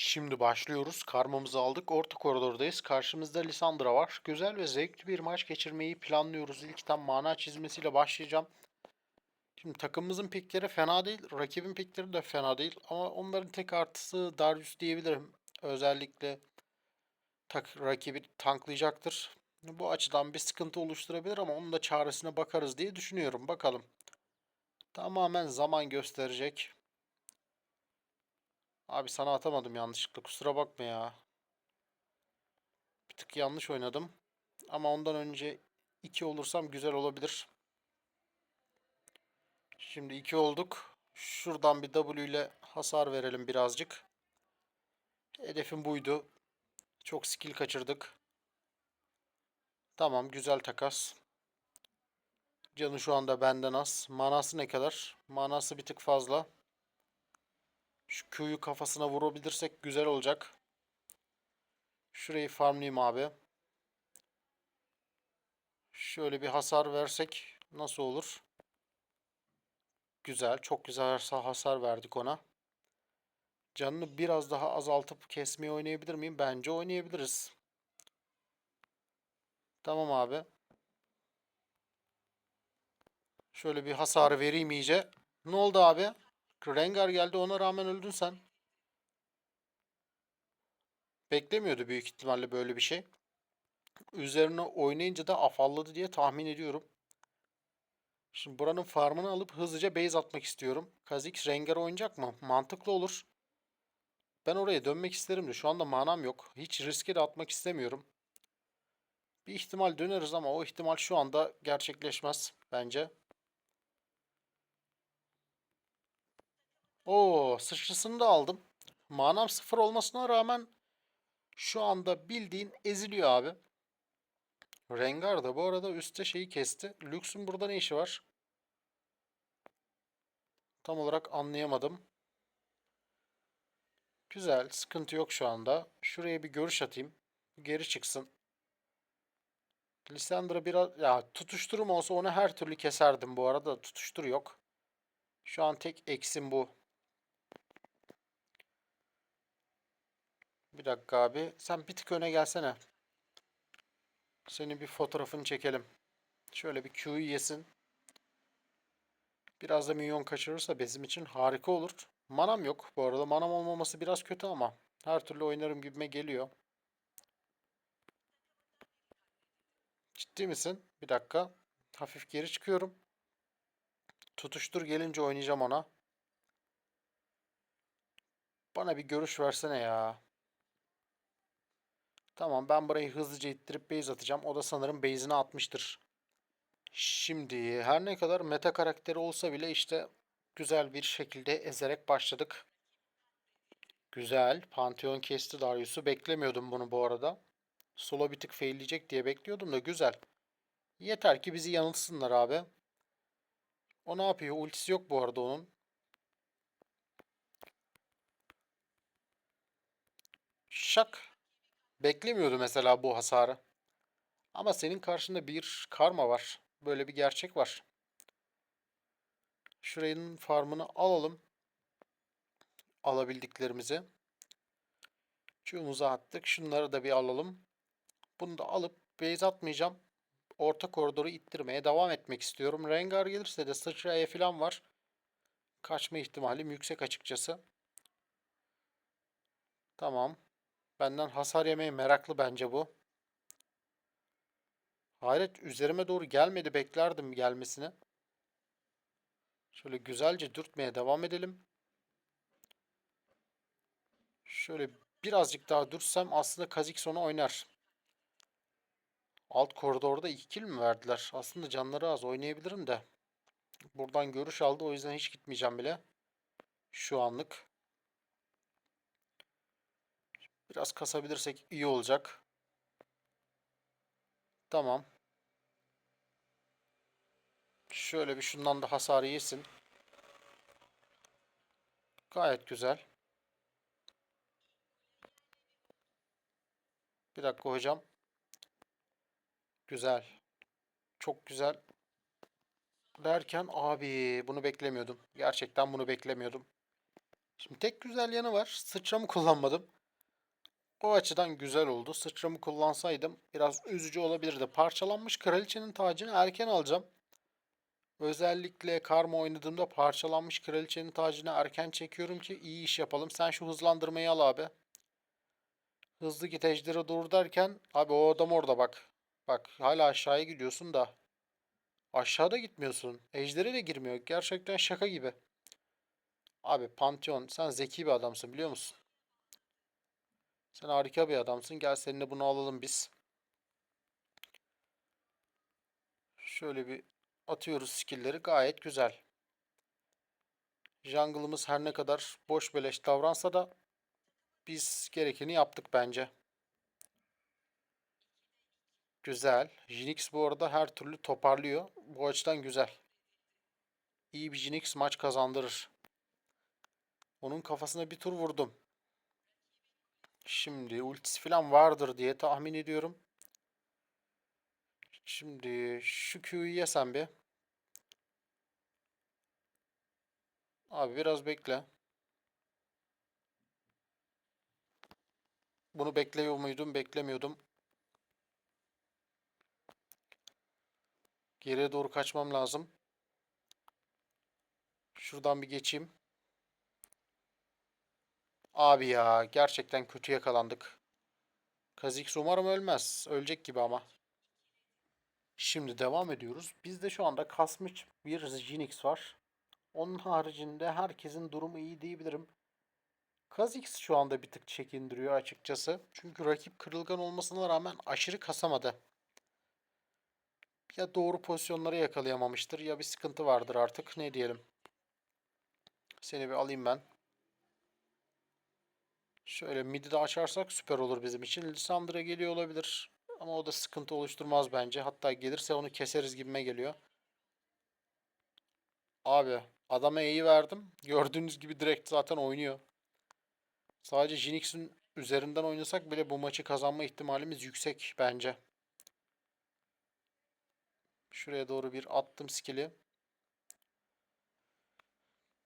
Şimdi başlıyoruz. Karmamızı aldık. Orta koridordayız. Karşımızda Lisandra var. Güzel ve zevkli bir maç geçirmeyi planlıyoruz. İlkten mana çizmesiyle başlayacağım. Şimdi takımımızın pikleri fena değil. Rakibin pikleri de fena değil. Ama onların tek artısı Darius diyebilirim. Özellikle tak, rakibi tanklayacaktır. Bu açıdan bir sıkıntı oluşturabilir ama onun da çaresine bakarız diye düşünüyorum. Bakalım. Tamamen zaman gösterecek. Abi sana atamadım yanlışlıkla. Kusura bakma ya. Bir tık yanlış oynadım. Ama ondan önce 2 olursam güzel olabilir. Şimdi 2 olduk. Şuradan bir W ile hasar verelim birazcık. Hedefim buydu. Çok skill kaçırdık. Tamam güzel takas. Canı şu anda benden az. Manası ne kadar? Manası bir tık fazla. Şu Q'yu kafasına vurabilirsek güzel olacak. Şurayı farmlayayım abi. Şöyle bir hasar versek nasıl olur? Güzel. Çok güzel hasar verdik ona. Canını biraz daha azaltıp kesmeyi oynayabilir miyim? Bence oynayabiliriz. Tamam abi. Şöyle bir hasarı vereyim iyice. Ne oldu abi? Rengar geldi ona rağmen öldün sen. Beklemiyordu büyük ihtimalle böyle bir şey. Üzerine oynayınca da afalladı diye tahmin ediyorum. Şimdi buranın farmını alıp hızlıca base atmak istiyorum. Kha'Zix Rengar oynayacak mı? Mantıklı olur. Ben oraya dönmek isterim de şu anda manam yok. Hiç riske de atmak istemiyorum. Bir ihtimal döneriz ama o ihtimal şu anda gerçekleşmez bence. Oo, sıçrasını da aldım. Manam sıfır olmasına rağmen şu anda bildiğin eziliyor abi. Rengar da bu arada üstte şeyi kesti. Lux'un burada ne işi var? Tam olarak anlayamadım. Güzel, sıkıntı yok şu anda. Şuraya bir görüş atayım. Geri çıksın. Lissandra biraz ya tutuşturum olsa onu her türlü keserdim bu arada. Tutuştur yok. Şu an tek eksim bu. Bir dakika abi. Sen bir tık öne gelsene. Senin bir fotoğrafını çekelim. Şöyle bir Q'yu yesin. Biraz da minyon kaçırırsa bizim için harika olur. Manam yok. Bu arada manam olmaması biraz kötü ama her türlü oynarım gibime geliyor. Ciddi misin? Bir dakika. Hafif geri çıkıyorum. Tutuştur gelince oynayacağım ona. Bana bir görüş versene ya. Tamam ben burayı hızlıca ittirip base atacağım. O da sanırım base'ini atmıştır. Şimdi her ne kadar meta karakteri olsa bile işte güzel bir şekilde ezerek başladık. Güzel. Pantheon kesti Darius'u. Beklemiyordum bunu bu arada. Solo bir tık failleyecek diye bekliyordum da güzel. Yeter ki bizi yanılsınlar abi. O ne yapıyor? Ultisi yok bu arada onun. Şak. Beklemiyordu mesela bu hasarı. Ama senin karşında bir karma var. Böyle bir gerçek var. Şurayın farmını alalım. Alabildiklerimizi. Çuğumuzu attık. Şunları da bir alalım. Bunu da alıp base atmayacağım. Orta koridoru ittirmeye devam etmek istiyorum. Rengar gelirse de sıçraya falan var. Kaçma ihtimalim yüksek açıkçası. Tamam. Benden hasar yemeye meraklı bence bu. Hayret üzerime doğru gelmedi. Beklerdim gelmesini. Şöyle güzelce dürtmeye devam edelim. Şöyle birazcık daha dürsem aslında Kha'Zix onu oynar. Alt koridorda 2 kill mi verdiler? Aslında canları az oynayabilirim de. Buradan görüş aldı o yüzden hiç gitmeyeceğim bile. Şu anlık. Biraz kasabilirsek iyi olacak. Tamam. Şöyle bir şundan da hasarı yesin. Gayet güzel. Bir dakika hocam. Güzel. Çok güzel. Derken abi bunu beklemiyordum. Gerçekten bunu beklemiyordum. Şimdi tek güzel yanı var. Sıçramı kullanmadım. O açıdan güzel oldu. Sıçramı kullansaydım biraz üzücü olabilirdi. Parçalanmış kraliçenin tacını erken alacağım. Özellikle karma oynadığımda parçalanmış kraliçenin tacını erken çekiyorum ki iyi iş yapalım. Sen şu hızlandırmayı al abi. Hızlı git ejdere doğru derken abi o adam orada bak. Bak hala aşağıya gidiyorsun da. Aşağıda gitmiyorsun. Ejdere de girmiyor. Gerçekten şaka gibi. Abi Pantheon sen zeki bir adamsın biliyor musun? Sen harika bir adamsın. Gel seninle bunu alalım biz. Şöyle bir atıyoruz skill'leri. Gayet güzel. Jungle'ımız her ne kadar boş beleş davransa da biz gerekeni yaptık bence. Güzel. Jinx bu arada her türlü toparlıyor. Bu açıdan güzel. İyi bir Jinx maç kazandırır. Onun kafasına bir tur vurdum. Şimdi ultisi falan vardır diye tahmin ediyorum. Şimdi şu Q'yu yesem bir. Abi biraz bekle. Bunu bekliyor muydum? Beklemiyordum. Geriye doğru kaçmam lazım. Şuradan bir geçeyim. Abi ya gerçekten kötü yakalandık. Kha'Zix umarım ölmez. Ölecek gibi ama. Şimdi devam ediyoruz. Bizde şu anda kasmış bir Jinx var. Onun haricinde herkesin durumu iyi diyebilirim. Kha'Zix şu anda bir tık çekindiriyor açıkçası. Çünkü rakip kırılgan olmasına rağmen aşırı kasamadı. Ya doğru pozisyonları yakalayamamıştır ya bir sıkıntı vardır artık. Ne diyelim. Seni bir alayım ben. Şöyle midi de açarsak süper olur bizim için. Lissandra geliyor olabilir. Ama o da sıkıntı oluşturmaz bence. Hatta gelirse onu keseriz gibime geliyor. Abi adama E'yi verdim. Gördüğünüz gibi direkt zaten oynuyor. Sadece Jinx'in üzerinden oynasak bile bu maçı kazanma ihtimalimiz yüksek bence. Şuraya doğru bir attım skill'i.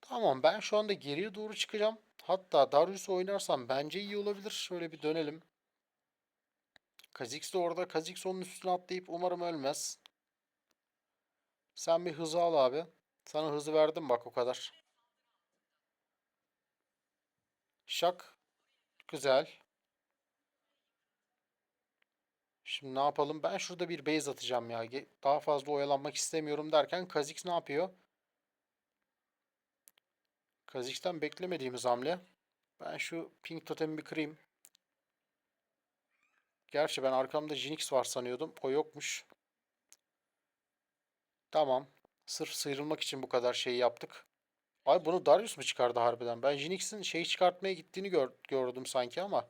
Tamam ben şu anda geriye doğru çıkacağım. Hatta Darius oynarsam bence iyi olabilir. Şöyle bir dönelim. Kha'Zix de orada. Kha'Zix onun üstüne atlayıp umarım ölmez. Sen bir hızı al abi. Sana hızı verdim bak o kadar. Şak. Güzel. Şimdi ne yapalım? Ben şurada bir base atacağım ya. Daha fazla oyalanmak istemiyorum derken Kha'Zix ne yapıyor? Kha'Zix'ten beklemediğimiz hamle. Ben şu pink totemi bir kırayım. Gerçi ben arkamda Jinx var sanıyordum. O yokmuş. Tamam. Sırf sıyrılmak için bu kadar şey yaptık. Ay bunu Darius mu çıkardı harbiden? Ben Jinx'in şeyi çıkartmaya gittiğini gör gördüm sanki ama.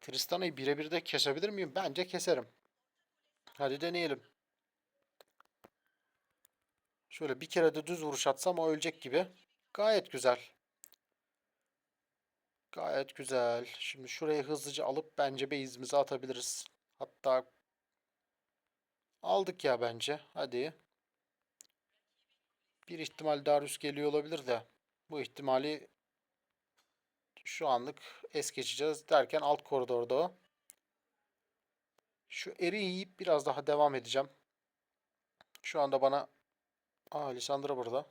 Tristana'yı birebir de kesebilir miyim? Bence keserim. Hadi deneyelim. Şöyle bir kere de düz vuruş atsam o ölecek gibi. Gayet güzel. Gayet güzel. Şimdi şurayı hızlıca alıp bence base'imize atabiliriz. Hatta aldık ya bence. Hadi. Bir ihtimal Darius geliyor olabilir de. Bu ihtimali şu anlık es geçeceğiz derken alt koridorda o. Şu eri yiyip biraz daha devam edeceğim. Şu anda bana... Aa Lisandra burada.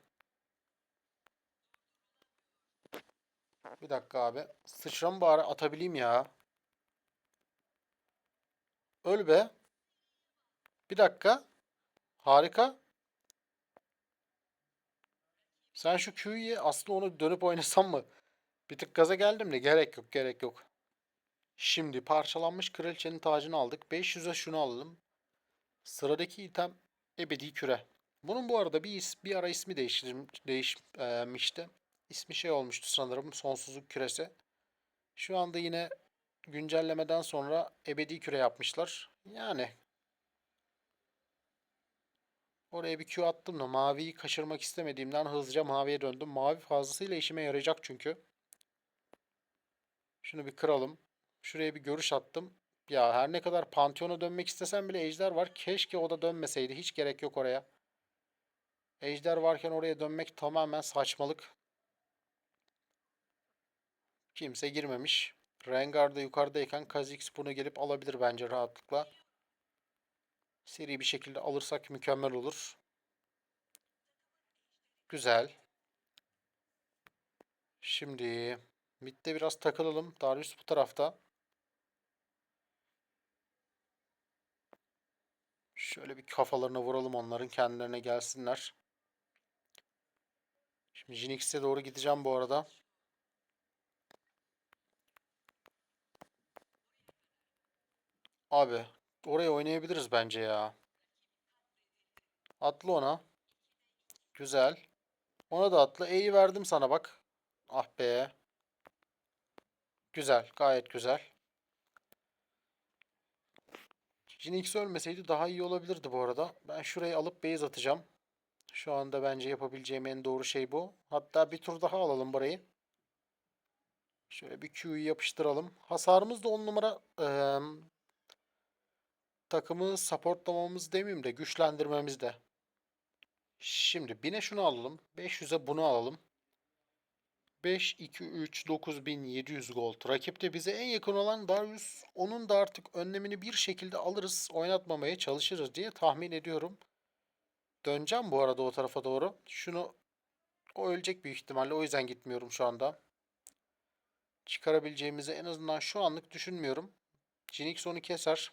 Bir dakika abi. Sıçramı bari atabileyim ya. Öl be. Bir dakika. Harika. Sen şu Q'yu aslında onu dönüp oynasam mı? Bir tık gaza geldim de gerek yok gerek yok. Şimdi parçalanmış kraliçenin tacını aldık. 500'e şunu alalım. Sıradaki item ebedi küre. Bunun bu arada bir, is, bir ara ismi değişmişti. İsmi şey olmuştu sanırım sonsuzluk küresi. Şu anda yine güncellemeden sonra ebedi küre yapmışlar. Yani oraya bir Q attım da maviyi kaçırmak istemediğimden hızlıca maviye döndüm. Mavi fazlasıyla işime yarayacak çünkü. Şunu bir kıralım. Şuraya bir görüş attım. Ya her ne kadar Pantheon'a dönmek istesem bile ejder var. Keşke o da dönmeseydi. Hiç gerek yok oraya. Ejder varken oraya dönmek tamamen saçmalık. Kimse girmemiş. Rengar da yukarıdayken Kha'Zix bunu gelip alabilir bence rahatlıkla. Seri bir şekilde alırsak mükemmel olur. Güzel. Şimdi midde biraz takılalım. Darius bu tarafta. Şöyle bir kafalarına vuralım onların kendilerine gelsinler. Şimdi Jinx'e doğru gideceğim bu arada. Abi oraya oynayabiliriz bence ya. Atla ona. Güzel. Ona da atla. E'yi verdim sana bak. Ah be. Güzel. Gayet güzel. Jinx ölmeseydi daha iyi olabilirdi bu arada. Ben şurayı alıp base atacağım. Şu anda bence yapabileceğim en doğru şey bu. Hatta bir tur daha alalım burayı. Şöyle bir Q'yu yapıştıralım. Hasarımız da 10 numara eee, takımı supportlamamız demeyeyim de güçlendirmemiz de. Şimdi 1000'e şunu alalım. 500'e bunu alalım. 5, 2, 3, 9700 gold. Rakipte bize en yakın olan Darius. Onun da artık önlemini bir şekilde alırız. Oynatmamaya çalışırız diye tahmin ediyorum. Döneceğim bu arada o tarafa doğru. Şunu o ölecek büyük ihtimalle. O yüzden gitmiyorum şu anda. Çıkarabileceğimizi en azından şu anlık düşünmüyorum. Jinx onu keser.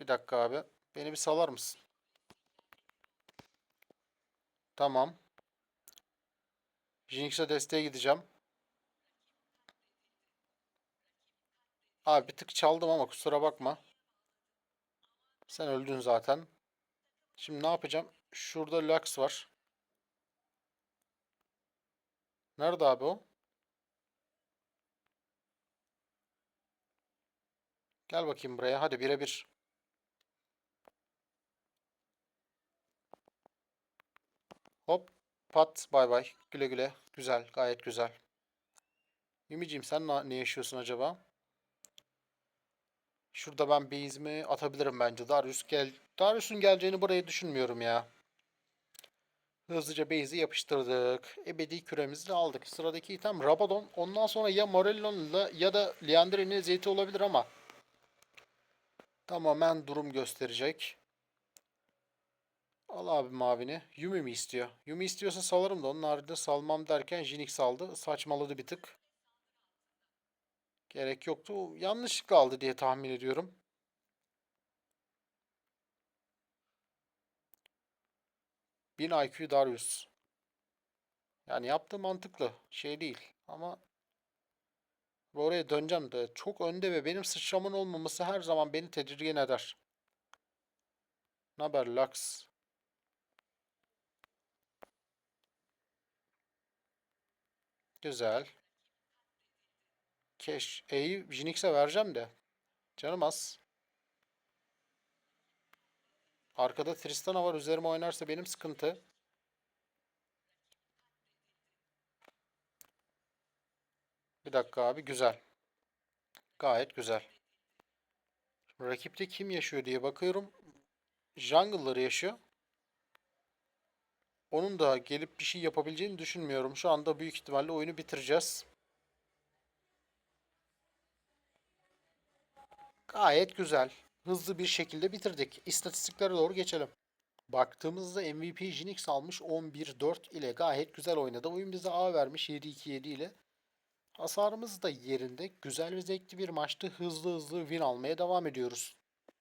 Bir dakika abi. Beni bir salar mısın? Tamam. Jinx'e desteğe gideceğim. Abi bir tık çaldım ama kusura bakma. Sen öldün zaten. Şimdi ne yapacağım? Şurada Lux var. Nerede abi o? Gel bakayım buraya. Hadi birebir. Hop. Pat. Bay bay. Güle güle. Güzel. Gayet güzel. Yumiciğim sen ne yaşıyorsun acaba? Şurada ben base'imi atabilirim bence. Darius gel. Darius'un geleceğini buraya düşünmüyorum ya. Hızlıca base'i yapıştırdık. Ebedi küremizi de aldık. Sıradaki item Rabadon. Ondan sonra ya Morellon'la ya da Liandry'nin zeyti olabilir ama tamamen durum gösterecek. Al abi mavini. Yumi mi istiyor? Yumi istiyorsa salarım da onun haricinde salmam derken Jinx aldı. Saçmaladı bir tık. Gerek yoktu. Yanlışlıkla aldı diye tahmin ediyorum. Bin IQ Darius. Yani yaptığı mantıklı. Şey değil. Ama oraya döneceğim de çok önde ve benim sıçramın olmaması her zaman beni tedirgin eder. Naber Lux? Güzel. Keş. E'yi Jinx'e vereceğim de. Canım az. Arkada Tristana var. Üzerime oynarsa benim sıkıntı. Bir dakika abi. Güzel. Gayet güzel. Rakipte kim yaşıyor diye bakıyorum. Jungle'ları yaşıyor. Onun da gelip bir şey yapabileceğini düşünmüyorum. Şu anda büyük ihtimalle oyunu bitireceğiz. Gayet güzel. Hızlı bir şekilde bitirdik. İstatistiklere doğru geçelim. Baktığımızda MVP Jinx almış 11-4 ile gayet güzel oynadı. Oyun bize A vermiş 7-2-7 ile. Hasarımız da yerinde. Güzel ve zevkli bir maçtı. Hızlı hızlı win almaya devam ediyoruz.